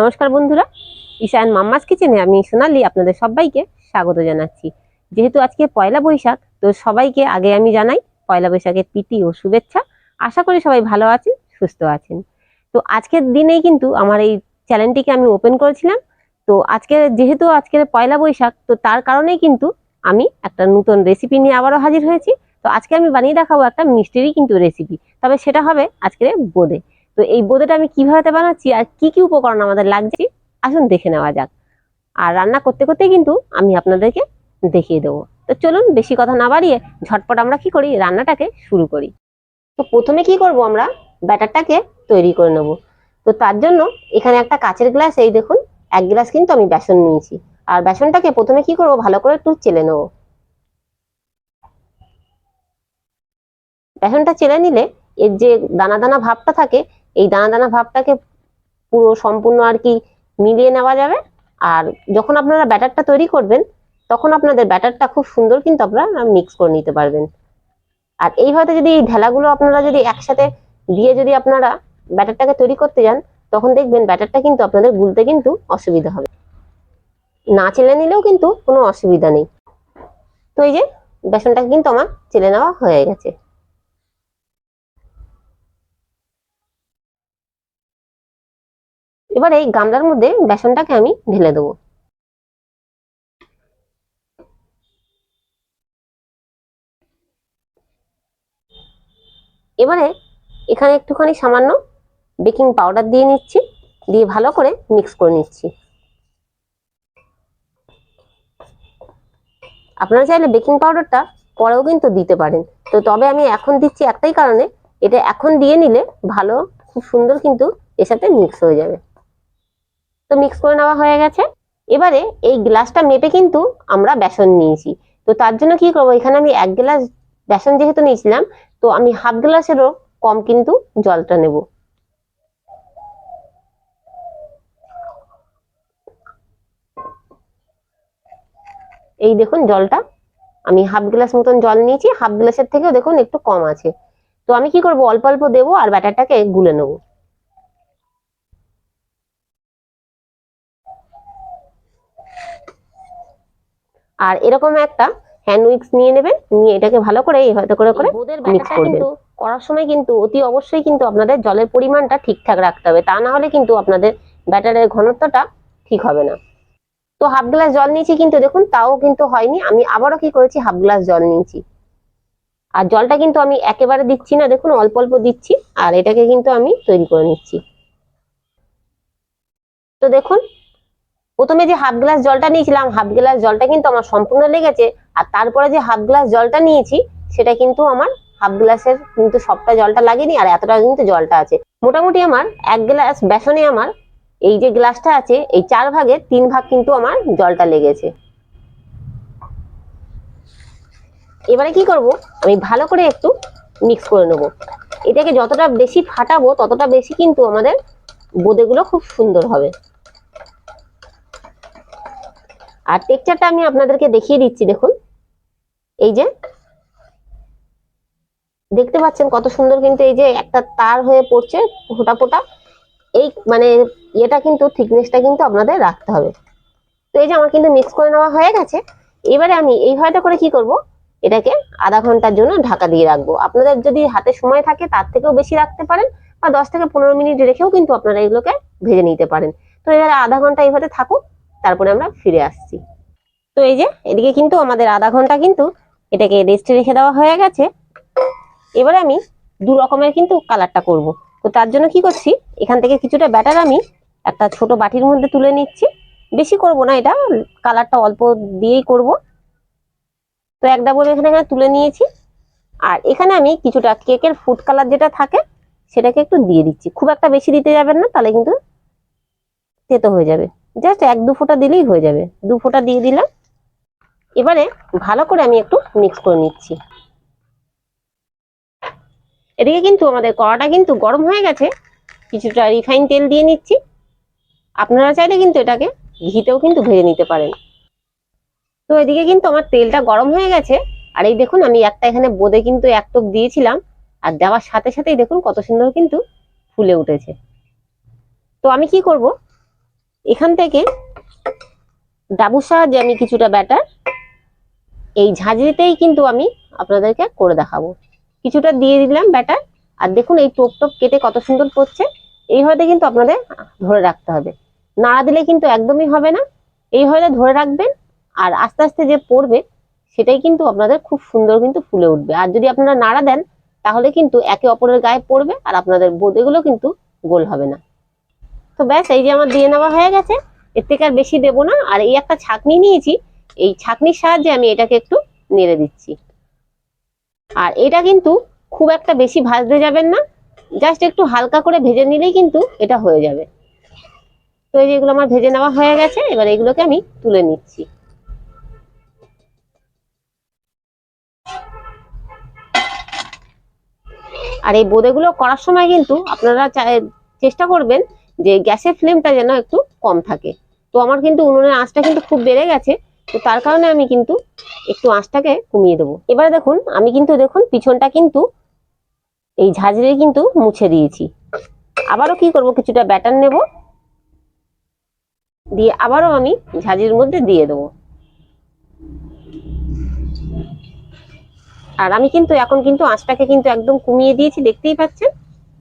নমস্কার বন্ধুরা, ঈশান মাম্মাস কিচেনে আমি সোনালি আপনাদের সবাইকে স্বাগত জানাচ্ছি। যেহেতু আজকে পয়লা বৈশাখ, তো সবাইকে আগে আমি জানাই পয়লা বৈশাখের প্রীতি ও শুভেচ্ছা। আশা করি সবাই ভালো আছেন, সুস্থ আছেন। তো আজকের দিনেই কিন্তু আমার এই চ্যানেলটিকে আমি ওপেন করেছিলাম। তো আজকে যেহেতু আজকের পয়লা বৈশাখ, তো তার কারণেই কিন্তু আমি একটা নতুন রেসিপি নিয়ে আবারও হাজির হয়েছি। তো আজকে আমি বানিয়ে দেখাবো একটা মিষ্টিরই কিন্তু রেসিপি তবে সেটা হবে আজকের বোঁদে। তো এই বোঁদেটা আমি কীভাবে বানাচ্ছি আর কি কি উপকরণ আমাদের লাগছে, আসুন দেখে নেওয়া যাক। আর রান্না করতে করতে কিন্তু আমি আপনাদেরকে দেখিয়ে দেবো। তো চলুন বেশি কথা না বাড়িয়ে ঝটপট আমরা কি করি, রান্নাটাকে শুরু করি। তো প্রথমে কি করব আমরা? ব্যাটারটাকে তৈরি করে নেব। তো তার জন্য এখানে একটা কাচের গ্লাস, এই দেখুন, এক গ্লাস কিন্তু আমি বেসন নিয়েছি। আর বেসনটাকে প্রথমে কি করব? ভালো করে একটু চেলে নেব। বেসনটা চেলে নিলে এর যে দানা দানা ভাবটা থাকে এই দানা দানা ভাবটাকে পুরো সম্পূর্ণ আর কি মিলিয়ে নেওয়া যাবে। আর যখন আপনারা ব্যাটারটা তৈরি করবেন, তখন আপনাদের ব্যাটারটা খুব সুন্দর কিন্তু আপনারা মিক্স করে নিতে পারবেন। আর এইভাবে যদি এই ঢেলাগুলো আপনারা যদি একসাথে দিয়ে যদি আপনারা ব্যাটারটাকে তৈরি করতে যান, তখন দেখবেন ব্যাটারটা কিন্তু আপনাদের গুলতে কিন্তু অসুবিধা হবে। না চেলে নিলেও কিন্তু কোনো অসুবিধা নেই। তো এই যে বেসনটা কিন্তু আমার চেলে নেওয়া হয়ে গেছে। এবার এই গামলার মধ্যে বেসনটাকে আমি ঢেলে দেবো। এবারে এখানে একটুখানি সামান্য বেকিং পাউডার দিয়ে নিচ্ছি, দিয়ে ভালো করে মিক্স করে নিচ্ছি। আপনারা চাইলে বেকিং পাউডারটা পরেও কিন্তু দিতে পারেন। তো তবে আমি এখন দিচ্ছি একটাই কারণে, এটা এখন দিয়ে নিলে ভালো, খুব সুন্দর কিন্তু এর সাথে মিক্স হয়ে যাবে। তো মিক্স করে নেওয়া হয়ে গেছে। এবারে এই গ্লাসটা মেপে কিন্তু আমরা বেসন নিয়েছি। তো তার জন্য কি করব? এখানে আমি এক গ্লাস বেসন যেহেতু নিয়েছিলাম, তো আমি হাফ গ্লাসেরও কম কিন্তু জলটা নেব। এই দেখুন জলটা, আমি হাফ গ্লাস মতন জল নিয়েছি হাফ গ্লাসের থেকেও দেখুন একটু কম আছে। তো আমি কি করব? অল্প অল্প দেবো আর ব্যাটারটাকে গুলে নেব। আর এরকম একটা হ্যান্ড উইক্স নিয়ে নেবেন নিয়ে এটাকে ভালো করে এইভাবে করে করে মিক্স করবেন। করার সময় কিন্তু অতি অবশ্যই কিন্তু আপনাদের জলের পরিমাণটা ঠিকঠাক রাখতে হবে। তা না হলে কিন্তু আপনাদের ব্যাটারের ঘনত্বটা ঠিক হবে না। তো হাফ গ্লাস জল নিয়েছি কিন্তু দেখুন তাও কিন্তু হয়নি। আমি আবারও কি করেছি? হাফ গ্লাস জল নিয়েছি। আর জলটা কিন্তু আমি একেবারে দিচ্ছি না দেখুন অল্প অল্প দিচ্ছি আর এটাকে কিন্তু আমি তৈরি করে নিচ্ছি। তো দেখুন প্রথমে যে হাফ গ্লাস জলটা নিয়েছিলাম, হাফ গ্লাস জলটা কিন্তু আমার সম্পূর্ণ লেগেছে। আর তারপরে যে হাফ গ্লাস জলটা নিয়েছি, সেটা কিন্তু আমার হাফ গ্লাসের কিন্তু সবটা জলটা লাগেনি, আর এতটা কিন্তু জলটা আছে। মোটামুটি আমার এক গ্লাস বেসনে আমার এই যে গ্লাসটা আছে, এই চার ভাগের তিন ভাগ কিন্তু আমার জলটা লেগেছে। এবারে কি করব? আমি ভালো করে একটু মিক্স করে নেব। এটাকে যতটা বেশি ফাটাবো, ততটা বেশি কিন্তু আমাদের বোঁদেগুলো খুব সুন্দর হবে। আর টেক্সচারটা আমি আপনাদেরকে দেখিয়ে দিচ্ছি, দেখুন। এই যে, দেখতে পাচ্ছেন কত সুন্দর কিন্তু এই যে একটা তার হয়ে পড়ছে ফোটা ফোটা এই মানে এটা কিন্তু থিকনেসটা কিন্তু আপনাদের রাখতে হবে। তো এই যে আমার কিন্তু মিক্স করে নেওয়া হয়ে গেছে। এবারে আমি এই এইভাবে করে কি করব? এটাকে আধা ঘণ্টার জন্য ঢাকা দিয়ে রাখব। আপনাদের যদি হাতে সময় থাকে, তার থেকেও বেশি রাখতে পারেন বা দশ থেকে পনেরো মিনিট রেখেও কিন্তু আপনারা এগুলোকে ভেজে নিতে পারেন। তো এবারে আধা ঘণ্টা এইভাবে থাকুক। তারপরে আমরা ফিরে আসছি। তো এই যে, এদিকে কিন্তু আমাদের আধা ঘণ্টা কিন্তু এটাকে রেস্টে রেখে দেওয়া হয়ে গেছে। এবারে আমি দু রকমের কিন্তু কালারটা করব। তো তার জন্য কি করছি, এখান থেকে কিছুটা ব্যাটার আমি একটা ছোট বাটির মধ্যে তুলে নিচ্ছি। বেশি করব না, এটা কালারটা অল্প দিয়েই করব। তো এক ডাবল এখানে এখানে তুলে নিয়েছি। আর এখানে আমি কিছুটা কেকের ফুড কালার যেটা থাকে, সেটাকে একটু দিয়ে দিচ্ছি। খুব একটা বেশি দিতে যাবেন না, তাহলে কিন্তু তেতো হয়ে যাবে। জাস্ট এক দু ফোঁটা দিলেই হয়ে যাবে। দু ফোঁটা দিয়ে দিলাম। এবারে ভালো করে আমি একটু মিক্স করে নিচ্ছি। এদিকে কিন্তু আমাদের কড়াটা কিন্তু গরম হয়ে গেছে। কিছুটা রিফাইন তেল দিয়ে নিচ্ছি। আপনারা চাইলে কিন্তু এটাকে ঘিতেও কিন্তু ভেজে নিতে পারেন। তো এদিকে কিন্তু আমার তেলটা গরম হয়ে গেছে। আর এই দেখুন, আমি একটা এখানে বোঁদে কিন্তু এক টোপ দিয়েছিলাম। আর দেওয়ার সাথে সাথেই দেখুন কত সুন্দর কিন্তু ফুলে উঠেছে। তো আমি কি করব? এখান থেকে ডাবুর সাহায্যে আমি কিছুটা ব্যাটার এই ঝাঁঝরিতেই কিন্তু আমি আপনাদেরকে করে দেখাবো। কিছুটা দিয়ে দিলাম ব্যাটার। আর দেখুন এই টোপ টোপ কেটে কত সুন্দর পড়ছে। এইভাবে কিন্তু আপনাদের ধরে রাখতে হবে। নাড়া দিলে কিন্তু একদমই হবে না। এইভাবে ধরে রাখবেন আর আস্তে আস্তে যে পড়বে সেটাই কিন্তু আপনাদের খুব সুন্দর কিন্তু ফুলে উঠবে। আর যদি আপনারা নাড়া দেন তাহলে কিন্তু একে অপরের গায়ে পড়বে আর আপনাদের বোঁদেগুলো কিন্তু গোল হবে না। তো ব্যাস, এই যে আমার দিয়ে নেওয়া হয়ে গেছে। এর থেকে আর বেশি দেবো না। আর এই একটা ছাকনি নিয়েছি। এই ছাকনির সাহায্যে আমি এটাকে একটু নেড়ে দিচ্ছি। আর এটা কিন্তু খুব একটা বেশি ভাজতে যাবেন না। জাস্ট একটু হালকা করে ভেজে নিলেই কিন্তু এটা হয়ে যাবে। তো এই যেগুলো আমার ভেজে নেওয়া হয়ে গেছে। এবার এগুলোকে আমি তুলে নিচ্ছি। আর এই বোঁদেগুলো করার সময় কিন্তু আপনারা চেষ্টা করবেন যে গ্যাসের ফ্লেমটা যেন একটু কম থাকে। তো আমার কিন্তু উনুনের আঁচটা কিন্তু খুব বেড়ে গেছে, তো তার কারণে আমি কিন্তু একটু আঁচটাকে কমিয়ে দেবো। এবারে দেখুন, আমি কিন্তু দেখুন, পিছনটা কিন্তু এই ঝাঁঝরি কিন্তু মুছে দিয়েছি। আবারও কি করব, কিছুটা ব্যাটার নেব। দিয়ে আবারও আমি ঝাঁঝরির মধ্যে দিয়ে দেবো। আর আমি কিন্তু এখন কিন্তু আঁচটাকে কিন্তু একদম কমিয়ে দিয়েছি, দেখতেই পাচ্ছেন?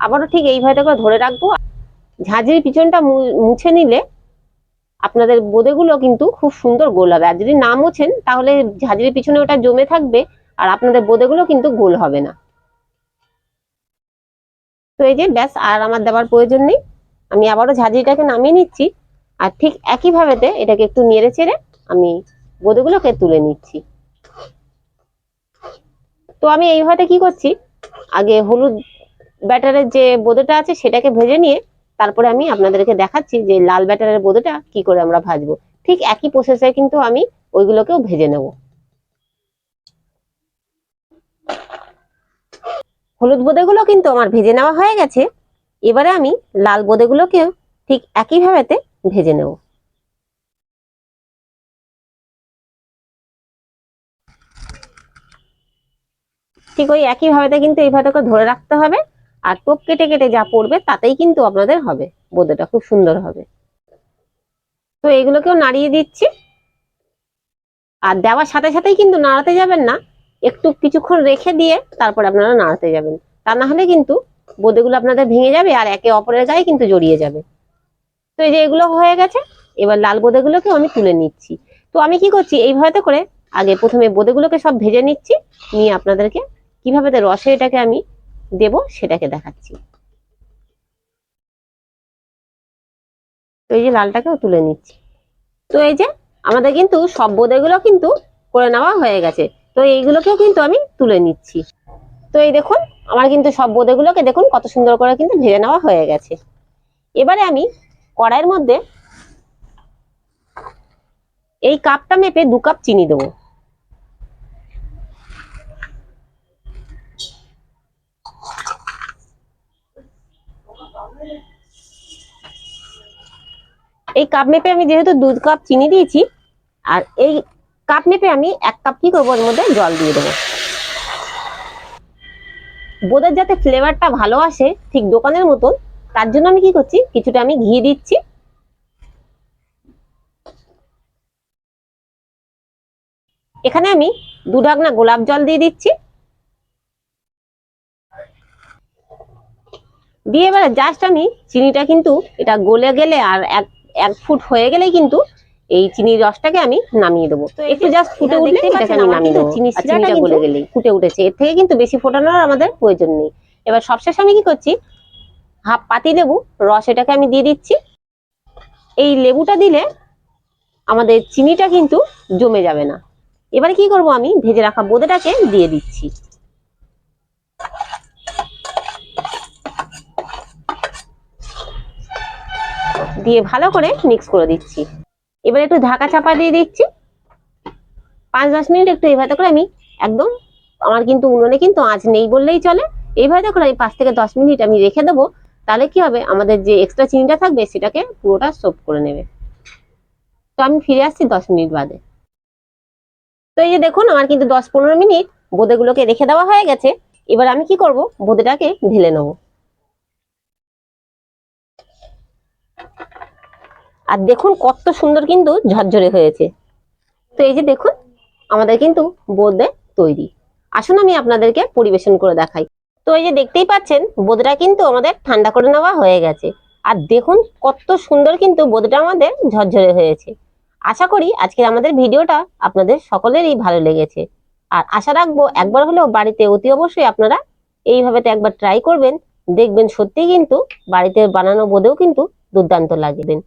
আবারও ঠিক এইভাবে ধরে রাখব। ঝাঁঝরির পিছনটা মুছে নিলে আপনাদের বোঁদেগুলো কিন্তু খুব সুন্দর গোল হবে। আর যদি না মোছেন, তাহলে ঝাঁঝরির পিছনে ওটা জমে থাকবে আর আপনাদের বোঁদেগুলো কিন্তু গোল হবে না। তো এই যে ব্যাস, আর আমার দেওয়ার প্রয়োজন নেই। আমি আবারও ঝাঁঝরিটাকে নামিয়ে নিচ্ছি। আর ঠিক একই ভাবেতে এটাকে একটু নেড়ে চেড়ে আমি বোঁদেগুলোকে তুলে নিচ্ছি। তো আমি এইভাবে কি করছি? আগে হলুদ ব্যাটারের যে বোঁদেটা আছে, সেটাকে ভেজে নিয়ে তারপরে আমি আপনাদেরকে দেখাচ্ছি যে লাল ব্যাটারের বোঁদেটা কি করে আমরা ভাজবো। ঠিক একই প্রসেসে কিন্তু আমি ওইগুলোকেও ভেজে নেব। হলুদ বোঁদেগুলো কিন্তু আমার ভেজে নেওয়া হয়ে গেছে। এবারে আমি লাল বোঁদেগুলোকেও ঠিক একই ভাবেতে ভেজে নেব। ঠিক ওই একই ভাবেতে কিন্তু এইভাবে ধরে রাখতে হবে। আর টোপ কেটে কেটে যা পড়বে তাতেই কিন্তু আপনাদের হবে। বোঁদেটা খুব সুন্দর হবে। তো এগুলোকেও নাড়িয়ে দিচ্ছি। আর দেওয়ার সাথে সাথেই কিন্তু নাড়াতে যাবেন না। একটু কিছুক্ষণ রেখে দিয়ে তারপর আপনারা নাড়াতে যাবেন। তা না হলে কিন্তু বোঁদেগুলো আপনাদের ভেঙে যাবে আর একে অপরের গায়ে কিন্তু জড়িয়ে যাবে। তো এই যে এগুলো হয়ে গেছে, এবার লাল বোঁদেগুলোকে আমি তুলে নিচ্ছি। তো আমি কি করছি এইভাবে করে আগে প্রথমে বোঁদেগুলোকে সব ভেজে নিচ্ছি। নিয়ে আপনাদেরকে কীভাবে রসে এটাকে আমি দেব, সেটাকে দেখাচ্ছি। তো এই যে লালটাকেও তুলে নিচ্ছি। তো এই যে আমাদের কিন্তু সব বোঁদেগুলো কিন্তু করে নেওয়া হয়ে গেছে। তো এইগুলোকেও কিন্তু আমি তুলে নিচ্ছি। তো এই দেখুন, আমার কিন্তু সব বোঁদেগুলোকে দেখুন, কত সুন্দর করে কিন্তু ভেজে নেওয়া হয়ে গেছে। এবারে আমি কড়াইয়ের মধ্যে এই কাপটা মেপে দু কাপ চিনি দেবো। এই কাপ মেপে আমি যেহেতু দু কাপ চিনি দিয়েছি, আর এই কাপ মেপে আমি এক কাপ কি করব মধ্যে? জল দিয়ে দেবো। বোধের যাতে ফ্লেভারটা ভালো আসে ঠিক দোকানের মতন, তার জন্য আমি কি করছি, কিছুটা আমি ঘি দিচ্ছি। এখানে আমি দু ঢাকনা গোলাপ জল দিয়ে দিচ্ছি। দিয়ে এবারে জাস্ট আমি চিনিটা কিন্তু এটা গলে গেলে আর এক এক ফুট হয়ে গেলেই কিন্তু এই চিনির রসটাকে আমি নামিয়ে দেবো। একটু জাস্ট ফুটে উঠলে এটাকে আমি নামিয়ে দেবো। চিনি চিনিটা গলে গেলেই ফুটে উঠেছে। এর থেকে কিন্তু বেশি ফোটানোর আমাদের প্রয়োজন নেই। এবার সবশেষে আমি কি করছি? হাফ পাতি লেবু রস এটাকে আমি দিয়ে দিচ্ছি। এই লেবুটা দিলে আমাদের চিনিটা কিন্তু জমে যাবে না। এবারে কি করব আমি? ভেজে রাখা বোঁদেটাকে দিয়ে দিচ্ছি। দিয়ে ভালো করে মিক্স করে দিচ্ছি। এবার একটু ঢাকা চাপা দিয়ে দিচ্ছি। পাঁচ দশ মিনিট একটু এইভাবে করে আমি একদম আমার কিন্তু উনুনে কিন্তু আঁচ নেই বললেই চলে। এইভাবে করে আমি পাঁচ থেকে দশ মিনিট আমি রেখে দেবো। তাহলে কি হবে? আমাদের যে এক্সট্রা চিনিটা থাকবে সেটাকে পুরোটা সোপ করে নেবে। তো আমি ফিরে আসছি দশ মিনিট বাদে। তো এই যে দেখুন, আমার কিন্তু দশ পনেরো মিনিট বোঁদেগুলোকে রেখে দেওয়া হয়ে গেছে। এবার আমি কি করব? বোঁদেটাকে ঢেলে নেব। আর দেখুন কত সুন্দর কিন্তু ঝরঝরে হয়েছে। তো এই যে দেখুন, আমাদের কিন্তু বোঁদে তৈরি। আসুন আমি আপনাদেরকে পরিবেশন করে দেখাই। তো এই যে দেখতেই পাচ্ছেন, বোঁদেটা কিন্তু আমাদের ঠান্ডা করে নেওয়া হয়ে গেছে। আর দেখুন কত সুন্দর কিন্তু বোঁদেটা আমাদের ঝরঝরে হয়েছে। আশা করি আজকের আমাদের ভিডিওটা আপনাদের সকলেরই ভালো লেগেছে। আর আশা রাখব একবার হলেও বাড়িতে অতি অবশ্যই আপনারা এইভাবে তো একবার ট্রাই করবেন। দেখবেন সত্যি কিন্তু বাড়িতে বানানো বোঁদেও কিন্তু দুর্দান্ত লাগবেন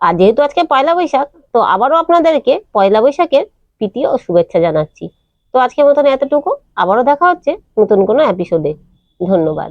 আর যেহেতু আজকে পয়লা বৈশাখ, তো আবারও আপনাদেরকে পয়লা বৈশাখের প্রীতি ও শুভেচ্ছা জানাচ্ছি। তো আজকের মতন এতটুকু। আবারও দেখা হচ্ছে নতুন কোনো এপিসোডে ধন্যবাদ।